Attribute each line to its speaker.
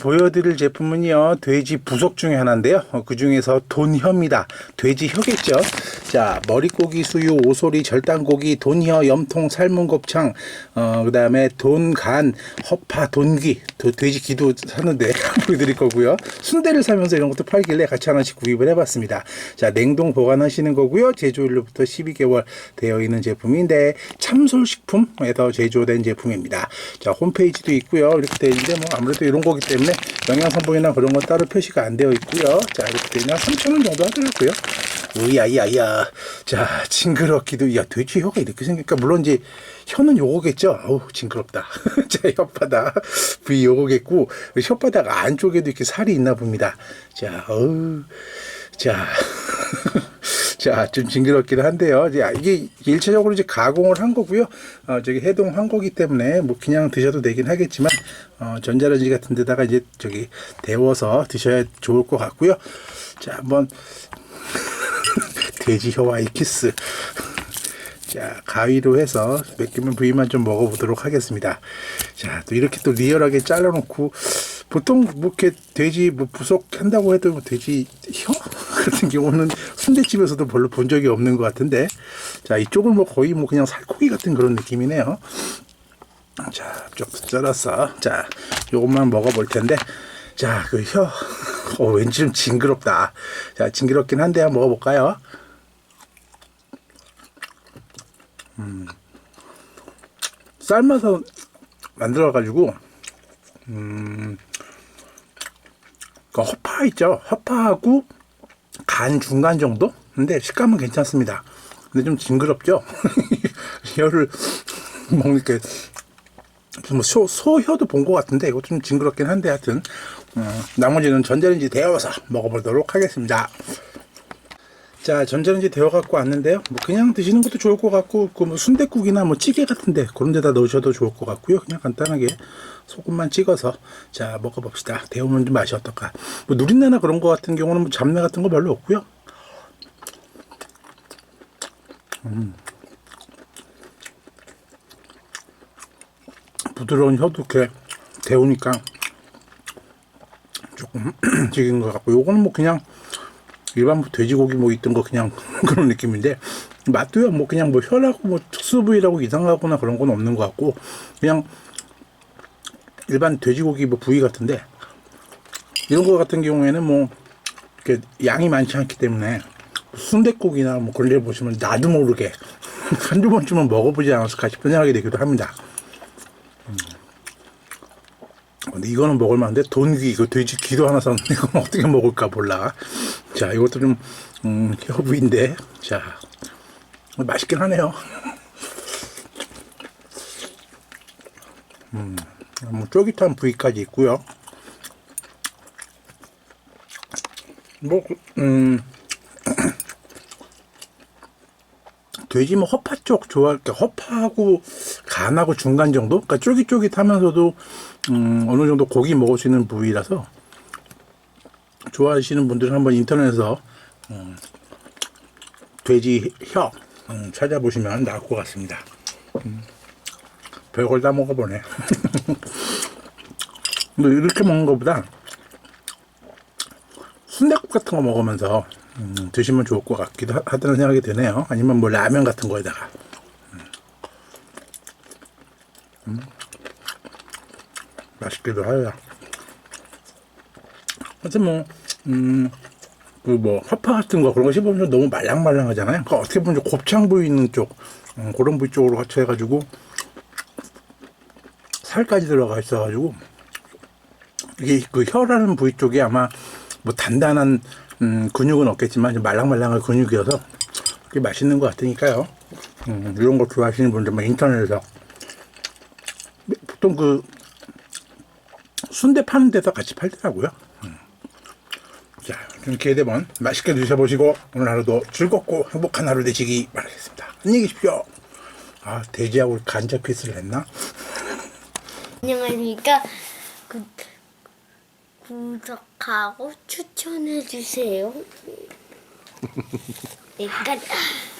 Speaker 1: 보여드릴 제품은요 돼지 부속 중에 하나인데요. 어, 그 중에서 돈혀입니다. 돼지 혀겠죠? 자 머리고기 수유 오소리 절단고기 돈혀 염통 삶은 곱창 어, 그 다음에 돈간 허파 돈귀 도- 돼지 기도 사는데 보여드릴 거고요. 순대를 사면서 이런 것도 팔길래 같이 하나씩 구입을 해봤습니다. 자 냉동 보관하시는 거고요. 제조일로부터 12개월 되어 있는 제품인데 참솔식품에서 제조된 제품입니다. 자 홈페이지도 있고요. 이렇게 되어 있는데 뭐 아무래도 이런 거기 때문에 영양 성분이나 그런 건 따로 표시가 안 되어 있고요. 자 이렇게 있는 3,000원 정도 하더라고요. 으야야야. 자 징그럽기도 야 돼지 혀가 이렇게 생기니까 물론 이제 혀는 요거겠죠? 어우 징그럽다. 자 혓바닥 부위 요거겠고 혓바닥 안쪽에도 이렇게 살이 있나 봅니다. 자 어우. 자 자, 좀 징그럽기도 한데요. 이제 이게 일차적으로 이제 가공을 한 거고요. 어, 저기 해동한 거기 때문에 뭐 그냥 드셔도 되긴 하겠지만, 어, 전자레인지 같은 데다가 이제 저기 데워서 드셔야 좋을 것 같고요. 자, 한번 돼지 혀와이 키스. 자, 가위로 해서 몇 개만 부위만 좀 먹어보도록 하겠습니다. 자, 또 이렇게 또 리얼하게 잘라놓고, 보통 뭐 이렇게 돼지 뭐 부속 한다고 해도 뭐 돼지 혀 같은 경우는 순대집에서도 별로 본 적이 없는 것 같은데, 자, 이쪽은 뭐 거의 뭐 그냥 살코기 같은 그런 느낌이네요. 자, 쭉 잘랐어. 자, 요것만 먹어볼 텐데, 자, 그 혀, 어, 왠지 좀 징그럽다. 자, 징그럽긴 한데 한번 먹어볼까요? 삶아서 만들어 가지고 음, 그 허파 있죠. 허파하고 간 중간 정도? 근데 식감은 괜찮습니다. 근데 좀 징그럽죠. 혀를 먹니까 뭐 소, 소혀도 본 것 같은데 이것도 좀 징그럽긴 한데 하여튼 어, 나머지는 전자레인지 데워서 먹어보도록 하겠습니다. 자, 전자레인지 데워 갖고 왔는데요. 뭐 그냥 드시는 것도 좋을 것 같고 그뭐 순댓국이나 뭐 찌개 같은데 그런 데다 넣으셔도 좋을 것 같고요. 그냥 간단하게 소금만 찍어서 자 먹어봅시다. 데우면 좀 맛이 어떨까? 뭐 누린내나 그런 거 같은 경우는 뭐 잡내 같은 거 별로 없고요. 음. 부드러운 혀도 이렇게 데우니까 조금 질긴 것 같고 요거는 뭐 그냥 일반 뭐 돼지고기 뭐 있던 거 그냥 그런 느낌인데 맛도요 뭐 그냥 뭐 혀라고 뭐 특수 부위라고 이상하거나 그런 건 없는 것 같고 그냥 일반 돼지고기 뭐 부위 같은데 이런 거 같은 경우에는 뭐 이렇게 양이 많지 않기 때문에 순댓국이나 뭐 그런 데 보시면 나도 모르게 한두 번쯤은 먹어보지 않았을까 싶은 생각이 들기도 합니다. 음. 근데 이거는 먹을 만한데 돈귀 이거 돼지 귀도 하나 샀는데 이건 어떻게 먹을까 몰라. 자 이것도 좀 음, 허브인데 자 맛있긴 하네요. 음, 뭐 쫄깃한 부위까지 있고요. 뭐 음. 돼지 뭐 허파 쪽 좋아할 때 허파하고 간하고 중간 정도? 그러니까 쫄깃쫄깃하면서도 음, 어느 정도 고기 먹을 수 있는 부위라서 좋아하시는 분들은 한번 인터넷에서 음, 돼지 혀 음, 찾아보시면 나올 것 같습니다. 음, 별걸 다 먹어보네. 근데 이렇게 먹는 것보다 순대국 같은 거 먹으면서 음, 드시면 좋을 것 같기도 하- 하다는 생각이 드네요. 아니면 뭐 라면 같은 거에다가. 음. 음. 맛있기도 하요. 하여튼 뭐, 음, 그 뭐, 허파 같은 거 그런 거 씹으면 너무 말랑말랑하잖아요. 그 어떻게 보면 좀 곱창 부위 있는 쪽, 음, 그런 부위 쪽으로 같이 해가지고, 살까지 들어가 있어가지고, 이게 그 혀라는 부위 쪽이 아마 뭐 단단한 음, 근육은 없겠지만 좀 말랑말랑한 근육이어서 그게 맛있는 것 같으니까요. 음, 이런 거 좋아하시는 분들은 인터넷에서 보통 그 순대 파는 데서 같이 팔더라고요. 기회 되면 맛있게 드셔보시고 오늘 하루도 즐겁고 행복한 하루 되시기 바라겠습니다. 안녕히 계십시오. 아, 돼지하고 간자 피스를 했나?
Speaker 2: 안녕하십니까. 구, 구독하고 추천해 주세요. 여기까지.